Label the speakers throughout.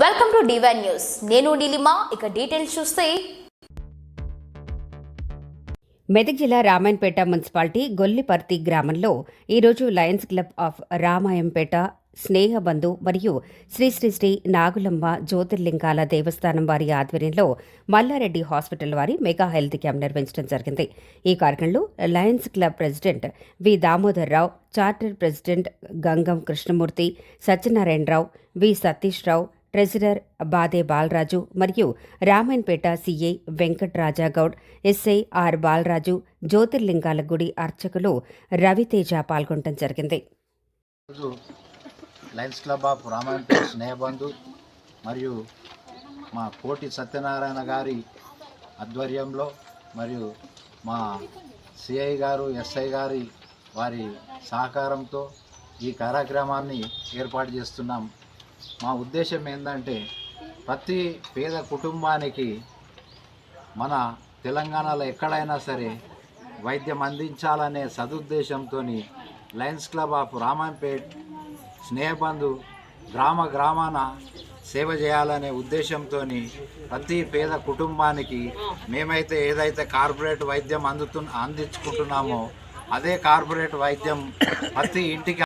Speaker 1: Welcome to divine news నేను నీలిమా ఇక details చూస్తే.
Speaker 2: మెదక్ జిల్లా రామాయణపేట మున్సిపాలిటీ గొల్లిపర్తి గ్రామంలో ఈరోజు lions club of Ramayampet Snehabandhu మరియు శ్రీ శ్రీ శ్రీ నాగులమ్మ జ్యోతిర్లింగాల దేవస్థానం వారి ఆధ్వర్యంలో మల్లారెడ్డి హాస్పిటల్ వారి మెగా హెల్త్ క్యాంప్ నిర్వహించడం జరిగింది. ఈ కార్యక్రమంలో lions club president V Damodar Rao charter president Gangam Krishnamurthy Satyanarayanarao V Satish Rao treasurer Bade Balaraju మరియు Ramayanapet CI Venkatraja Goud SI R Balaraju జ్యోతిర్లింగాల గుడి అర్చకులు రవితేజ పాల్గొనడం జరిగింది.
Speaker 3: Lions club of Ramayanapet Snehabandhu మరియు మా కోటి సత్యనారాయణ గారి ఆధ్వర్యంలో మరియు మా సిఐ గారు ఎస్ఐ గారి వారి సహకారంతో ఈ కార్యక్రమాన్ని ఏర్పాటు చేస్తున్నాం. మా ఉద్దేశం ఏంటంటే ప్రతి పేద కుటుంబానికి మన తెలంగాణలో ఎక్కడైనా సరే వైద్యం అందించాలనే సదుద్దేశంతో lions club of Ramampet Snehabandhu గ్రామ గ్రామాన సేవ చేయాలనే ఉద్దేశంతో ప్రతి పేద కుటుంబానికి మేమైతే ఏదైతే కార్పొరేట్ వైద్యం అందుతు అందించుకుంటున్నామో అదే కార్పొరేట్ వైద్యం ప్రతి ఇంటికి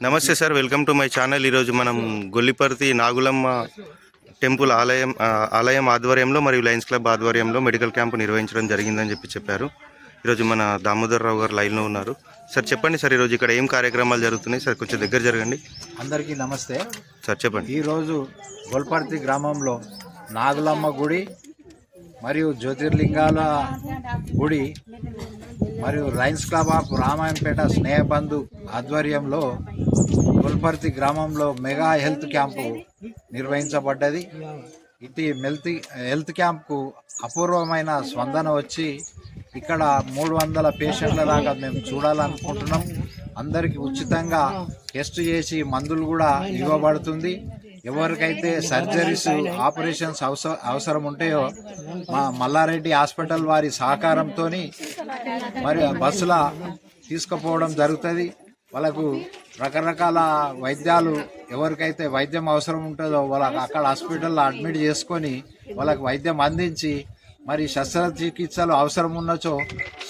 Speaker 4: నమస్తే sir welcome to my channel. ఈరోజు మనం గొల్లిపర్తి నాగులమ్మ టెంపుల్ ఆలయం ఆలయం ఆధ్వర్యంలో మరియు లయన్స్ క్లబ్ ఆధ్వర్యంలో మెడికల్ క్యాంపు నిర్వహించడం జరిగిందని చెప్పి చెప్పారు. ఈరోజు మన దామోదర్ రావు గారు లైన్లో ఉన్నారు. సార్ చెప్పండి సార్ ఈరోజు ఇక్కడ ఏం కార్యక్రమాలు జరుగుతున్నాయి? సార్ కొంచెం దగ్గర జరగండి.
Speaker 3: అందరికీ నమస్తే.
Speaker 4: సార్ చెప్పండి.
Speaker 3: ఈరోజు గోల్పర్తి గ్రామంలో నాగులమ్మ గుడి మరియు జ్యోతిర్లింగాల గుడి మరియు lions club of Ramayanapet Snehabandhu ఆధ్వర్యంలో గుల్పర్తి గ్రామంలో మెగా హెల్త్ క్యాంపు నిర్వహించబడ్డది. ఇది మెల్త్ హెల్త్ క్యాంప్కు అపూర్వమైన స్పందన వచ్చి ఇక్కడ మూడు వందల పేషెంట్ల దాకా మేము చూడాలనుకుంటున్నాం. అందరికీ ఉచితంగా టెస్ట్ చేసి మందులు కూడా ఇవ్వబడుతుంది. ఎవరికైతే సర్జరీస్ ఆపరేషన్స్ అవసర అవసరం ఉంటాయో మా మల్లారెడ్డి హాస్పిటల్ వారి సహకారంతో మరి బస్సుల తీసుకుపోవడం జరుగుతుంది. వాళ్ళకు రకరకాల వైద్యాలు ఎవరికైతే వైద్యం అవసరం ఉంటుందో వాళ్ళకి అక్కడ హాస్పిటల్లో అడ్మిట్ చేసుకొని వాళ్ళకి వైద్యం అందించి మరి శస్త్రచికిత్సలు అవసరం ఉన్నచో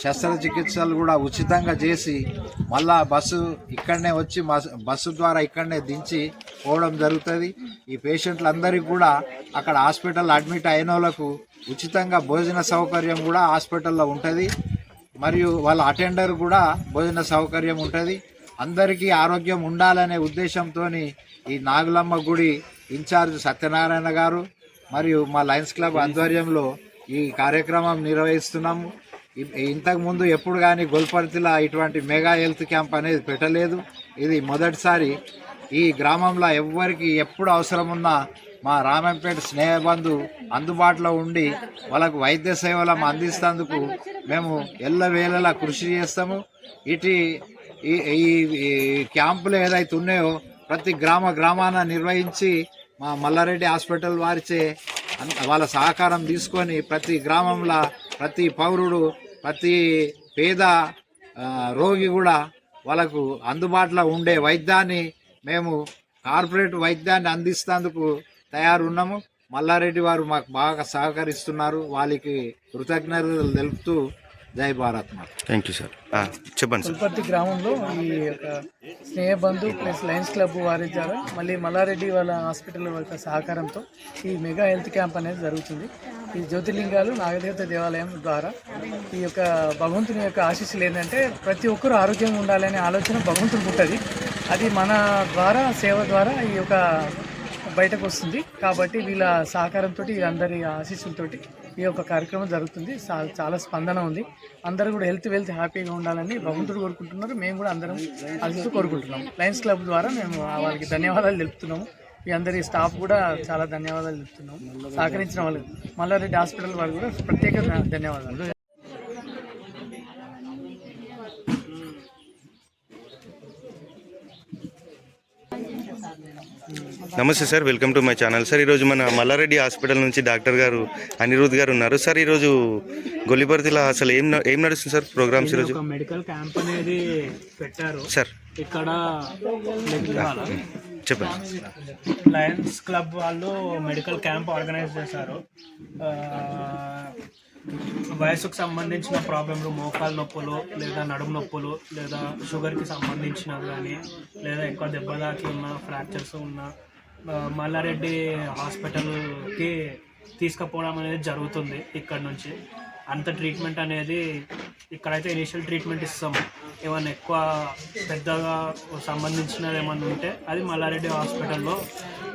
Speaker 3: శస్త్రచికిత్సలు కూడా ఉచితంగా చేసి మళ్ళా బస్సు ఇక్కడనే వచ్చి బస్సు ద్వారా ఇక్కడనే దించి పోవడం జరుగుతుంది. ఈ పేషెంట్లందరికీ కూడా అక్కడ హాస్పిటల్ అడ్మిట్ అయిన వాళ్ళకు ఉచితంగా భోజన సౌకర్యం కూడా హాస్పిటల్లో ఉంటుంది. మరియు వాళ్ళ అటెండర్ కూడా భోజన సౌకర్యం ఉంటుంది. అందరికీ ఆరోగ్యం ఉండాలనే ఉద్దేశంతో ఈ నాగులమ్మ గుడి ఇన్ఛార్జ్ సత్యనారాయణ గారు మరియు మా లయన్స్ క్లబ్ ఆధ్వర్యంలో ఈ కార్యక్రమం నిర్వహిస్తున్నాము. ఇంతకుముందు ఎప్పుడు కానీ గోల్పర్తిలో ఇటువంటి మెగా హెల్త్ క్యాంప్ అనేది పెట్టలేదు. ఇది మొదటిసారి ఈ గ్రామంలో ఎవ్వరికి ఎప్పుడు అవసరం ఉన్నా మా రామంపేట స్నేహబంధు అందుబాటులో ఉండి వాళ్ళకు వైద్య సేవలు అందిస్తేందుకు మేము ఎల్లవేళలా కృషి చేస్తాము. ఇటు ఈ క్యాంపులు ఏదైతే ఉన్నాయో ప్రతి గ్రామ గ్రామాన నిర్వహించి మా మల్లారెడ్డి హాస్పిటల్ వారిచే వాళ్ళ సహకారం తీసుకొని ప్రతి గ్రామంలో ప్రతి పౌరుడు ప్రతి పేద రోగి కూడా వాళ్ళకు అందుబాటులో ఉండే వైద్యాన్ని మేము కార్పొరేట్ వైద్యాన్ని అందిస్తేందుకు తయారున్నాము. మల్లారెడ్డి వారు మాకు బాగా సహకరిస్తున్నారు. వాళ్ళకి కృతజ్ఞతలు తెలుపుతూ జై భారత్
Speaker 4: థ్యాంక్ యూ సార్. చెప్పండి సార్.
Speaker 5: పుల్పర్తి గ్రామంలో ఈ యొక్క స్నేహబంధు ప్లస్ లయన్స్ క్లబ్ వారి ద్వారా మళ్ళీ మల్లారెడ్డి వాళ్ళ హాస్పిటల్ యొక్క సహకారంతో ఈ మెగా హెల్త్ క్యాంప్ అనేది జరుగుతుంది. ఈ జ్యోతిర్లింగాలు నాగదేవత దేవాలయం ద్వారా ఈ యొక్క భగవంతుని యొక్క ఆశీస్సులు ఏంటంటే ప్రతి ఒక్కరూ ఆరోగ్యంగా ఉండాలనే ఆలోచన భగవంతుడికి ఉంటుంది. అది మన ద్వారా సేవ ద్వారా ఈ యొక్క బయటకు వస్తుంది కాబట్టి వీళ్ళ సహకారంతో అందరి ఆశీస్సులతోటి ఈ యొక్క కార్యక్రమం జరుగుతుంది. చాలా స్పందన ఉంది. అందరూ కూడా హెల్త్ వెల్త్ హ్యాపీగా ఉండాలని భగవంతుడు కోరుకుంటున్నారు. మేము కూడా అందరం ఆశిస్తూ కోరుకుంటున్నాము లయన్స్ క్లబ్ ద్వారా మేము వాళ్ళకి ధన్యవాదాలు తెలుపుతున్నాము. మీ అందరి స్టాఫ్ కూడా చాలా ధన్యవాదాలు తెలుపుతున్నాము. సహకరించిన వాళ్ళు మల్లారెడ్డి హాస్పిటల్ వాళ్ళు కూడా ప్రత్యేక ధన్యవాదాలు.
Speaker 4: నమస్తే sir welcome to my channel. Sir ఈరోజు మన మల్లారెడ్డి హాస్పిటల్ నుంచి డాక్టర్ గారు అనిరుద్ గారు ఉన్నారు. సార్ ఈరోజు గొల్లిపర్తిలో అసలు ఏం ఏం నడుస్తుంది సార్ ప్రోగ్రామ్స్ ఈరోజు
Speaker 6: మెడికల్ క్యాంప్ అనేది పెట్టారు.
Speaker 4: సార్.
Speaker 6: ఇక్కడ
Speaker 4: చెప్పండి.
Speaker 6: లయన్స్ క్లబ్ వాళ్ళు మెడికల్ క్యాంప్ ఆర్గనైజ్ చేశారు. వయసుకు సంబంధించిన ప్రాబ్లంలు మోకాలు నొప్పులు లేదా నడుము నొప్పులు లేదా షుగర్కి సంబంధించినవి కానీ లేదా ఎక్కువ దెబ్బ తాకి ఉన్న ఫ్రాక్చర్స్ ఉన్న మల్లారెడ్డి హాస్పిటల్కి తీసుకుపోవడం అనేది జరుగుతుంది ఇక్కడ నుంచి. అంత ట్రీట్మెంట్ అనేది ఇక్కడైతే ఇనిషియల్ ట్రీట్మెంట్ ఇస్తాము ఏమైనా ఎక్కువ పెద్దగా సంబంధించినది ఏమన్నా ఉంటే అది మల్లారెడ్డి హాస్పిటల్లో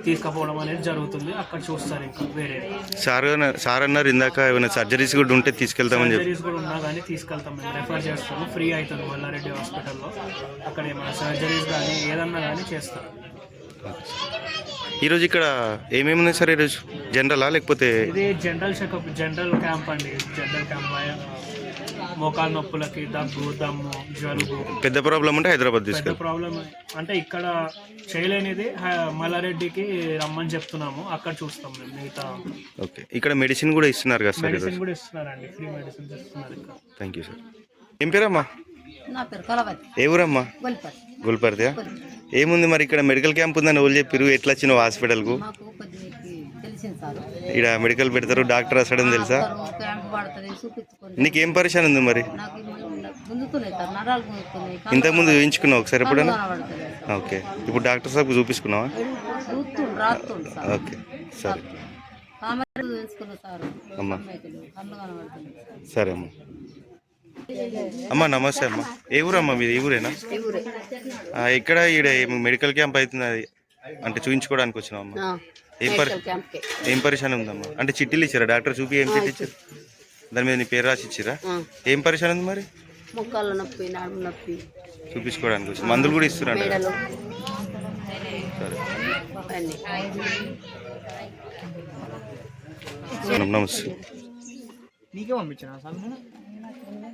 Speaker 6: తీసుకుపోవడం అనేది జరుగుతుంది. అక్కడ చూస్తారు ఇంకా వేరే.
Speaker 4: సార్ అన్న- సార్ అన్నారు ఇందాక ఏమైనా సర్జరీస్ కూడా ఉంటే తీసుకెళ్తామని చెప్పి.
Speaker 6: సర్జరీస్ కూడా ఉన్నా కానీ తీసుకెళ్తాం. మేము రెఫర్ చేస్తాము. ఫ్రీ అవుతుంది మల్లారెడ్డి హాస్పిటల్లో. అక్కడ ఏమైనా సర్జరీస్ కానీ ఏదన్నా కానీ చేస్తాం
Speaker 4: ఈరోజు ఇక్కడ ఏమేమి ఉన్నాయి సార్ ఈరోజు? జనరలా లేకపోతే
Speaker 6: ఇది జనరల్ చెకప్ జనరల్ క్యాంప్ అండి. జనరల్ క్యాంప్ మోకాలు నొప్పులకి దగ్గు దమ్ము జలుబు.
Speaker 4: పెద్ద ప్రాబ్లం ఉంటే హైదరాబాద్
Speaker 6: పెద్ద ప్రాబ్లం అంటే ఇక్కడ చేయలేనిది హ- మల్లారెడ్డికి రమ్మని చెప్తున్నాము. అక్కడ చూస్తాం మేము. మిగతా
Speaker 4: ఓకే. ఇక్కడ మెడిసిన్ కూడా ఇస్తున్నారు కదా సార్ ఈరోజు?
Speaker 6: మెడిసిన్ కూడా ఇస్తున్నారండి. ఫ్రీ మెడిసిన్స్ ఇస్తున్నారు ఇక్కడ.
Speaker 4: Thank you sir. ఏం పేరమ్మా?
Speaker 7: నా పేరు కలవతి.
Speaker 4: ఏ ఊరమ్మా?
Speaker 7: గొల్పర్
Speaker 4: గుల్పర్తియా? ఏముంది మరి ఇక్కడ మెడికల్ క్యాంప్ ఉందని వాళ్ళు చెప్పిరు ఎట్లా వచ్చినావు హాస్పిటల్కు ఇక్కడ మెడికల్ పెడతారు డాక్టర్ వస్తాడని తెలుసా? నీకేం పరిశాన్ ఉంది మరి? ఇంతకుముందు చూయించుకున్నావు ఒకసారి ఎప్పుడైనా. ఓకే. ఇప్పుడు డాక్టర్ సార్కు చూపించుకున్నావా? ఓకే. సరే. అమ్మా.
Speaker 7: సరే
Speaker 4: అమ్మా. అమ్మా నమస్తే అమ్మా. ఏ ఊరమ్మా మీది? ఏ ఊరేనా? ఆ, ఇక్కడ ఈడ మెడికల్ క్యాంప్ అవుతుంది అది? అంటే చూయించుకోవడానికి వచ్చినాం అమ్మా.
Speaker 7: ఆ,
Speaker 4: ఏం పరి
Speaker 7: మెడికల్ క్యాంప్కి.
Speaker 4: ఏం పరిశాన్ ఉందమ్మా? అంటే చిట్టీలు ఇచ్చారా? డాక్టర్ చూపి ఏం చిట్టి ఇచ్చారు. దాని మీద నీ పేరు రాసి ఇచ్చిరా? ఏం పరిశాన్ ఉంది మరి?
Speaker 7: ముక్కాళ్ళ నొప్పి నడుము నొప్పి.
Speaker 4: చూపించుకోవడానికి వచ్చి మందులు కూడా ఇస్తున్నారు
Speaker 7: మెడలు.
Speaker 4: సరే. నమస్తే.
Speaker 6: నీకే పంపించిన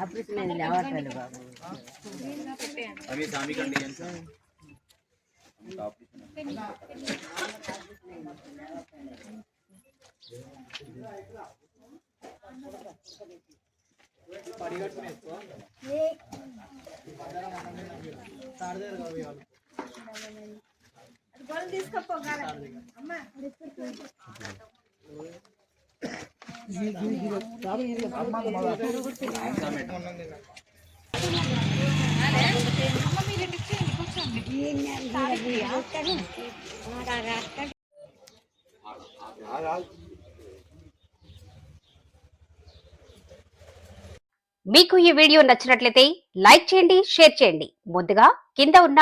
Speaker 7: ఆపరేషన్ అయింది లేవట్లేదు బాబు
Speaker 2: మీకు ఈ వీడియో నచ్చినట్లయితే లైక్ చేయండి షేర్ చేయండి. ముందుగా కింద ఉన్న